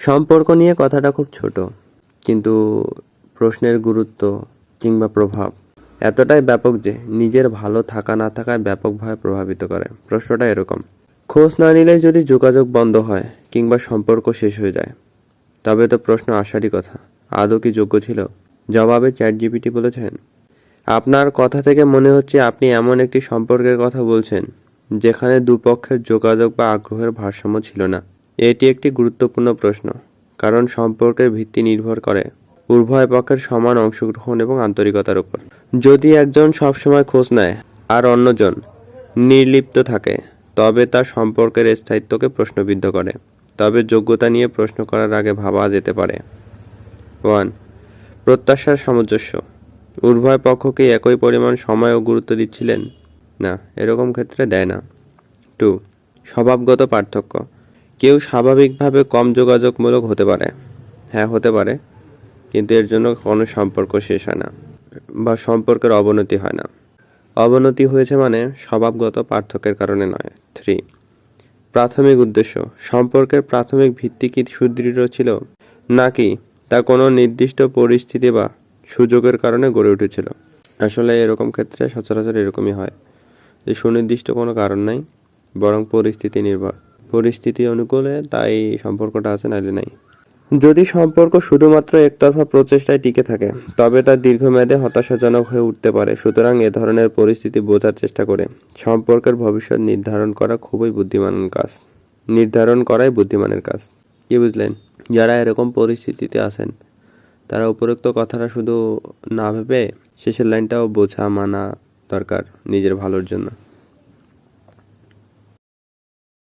সম্পর্ক নিয়ে কথাটা খুব ছোট, কিন্তু প্রশ্নের গুরুত্ব কিংবা প্রভাব এতটাই ব্যাপক যে নিজের ভালো থাকা না থাকায় ব্যাপকভাবে প্রভাবিত করে। প্রশ্নটা এরকম, খোঁজ না নিলে যদি যোগাযোগ বন্ধ হয় কিংবা সম্পর্ক শেষ হয়ে যায়, তবে তো প্রশ্ন আসারই কথা। আদৌ কি যোগ্য ছিল? জবাবে চ্যাট জিপিটি বলেছেন, আপনার কথা থেকে মনে হচ্ছে আপনি এমন একটি সম্পর্কের কথা বলছেন, যেখানে দুপক্ষের যোগাযোগ বা আগ্রহের ভারসাম্য ছিল না। এটি একটি গুরুত্বপূর্ণ প্রশ্ন, কারণ সম্পর্কের ভিত্তি নির্ভর করে উভয় পক্ষের সমান অংশগ্রহণ এবং আন্তরিকতার উপর। যদি একজন সবসময় খোঁজ নেয় আর অন্যজন নির্লিপ্ত থাকে, তবে তা সম্পর্কের স্থায়িত্বকে প্রশ্নবিদ্ধ করে। তবে যোগ্যতা নিয়ে প্রশ্ন করার আগে ভাবা যেতে পারে। ওয়ান, প্রত্যাশার সামঞ্জস্য। উভয় পক্ষকে একই পরিমাণ সময় ও গুরুত্ব দিচ্ছিলেন? না, এরকম ক্ষেত্রে দেয় না। টু, স্বভাবগত পার্থক্য। কেউ স্বাভাবিকভাবে কম যোগাযোগমূলক হতে পারে। হ্যাঁ হতে পারে, কিন্তু এর জন্য কোনো সম্পর্ক শেষ হয় না বা সম্পর্কের অবনতি হয় না। অবনতি হয়েছে মানে স্বভাবগত পার্থক্যের কারণে নয়। থ্রি, প্রাথমিক উদ্দেশ্য, সম্পর্কের প্রাথমিক ভিত্তি কি সুদৃঢ় ছিল নাকি তা কোনো নির্দিষ্ট পরিস্থিতি বা সুযোগের কারণে গড়ে উঠেছিল? আসলে এরকম ক্ষেত্রে সচরাচর এরকমই হয় যে সুনির্দিষ্ট কোনো কারণ নাই, বরং পরিস্থিতি নির্ভর। পরিস্থিতি অনুকূলে, তাই সম্পর্কটা আছে নাইলে নাই। যদি সম্পর্ক শুধুমাত্র একতরফা প্রচেষ্টায় টিকে থাকে, তবে তা দীর্ঘমেয়াদে হতাশাজনক হয়ে উঠতে পারে। সুতরাং এ ধরনের পরিস্থিতি বোঝার চেষ্টা করে। সম্পর্কের ভবিষ্যৎ নির্ধারণ করা খুবই বুদ্ধিমানের কাজ। নির্ধারণ করাই বুদ্ধিমানের কাজ। কি বুঝলেন? যারা এরকম পরিস্থিতিতে আছেন, তারা উপরোক্ত কথাটা শুধু না ভেবে শেষের লাইনটাও বোঝা মানা দরকার নিজের ভালোর জন্য।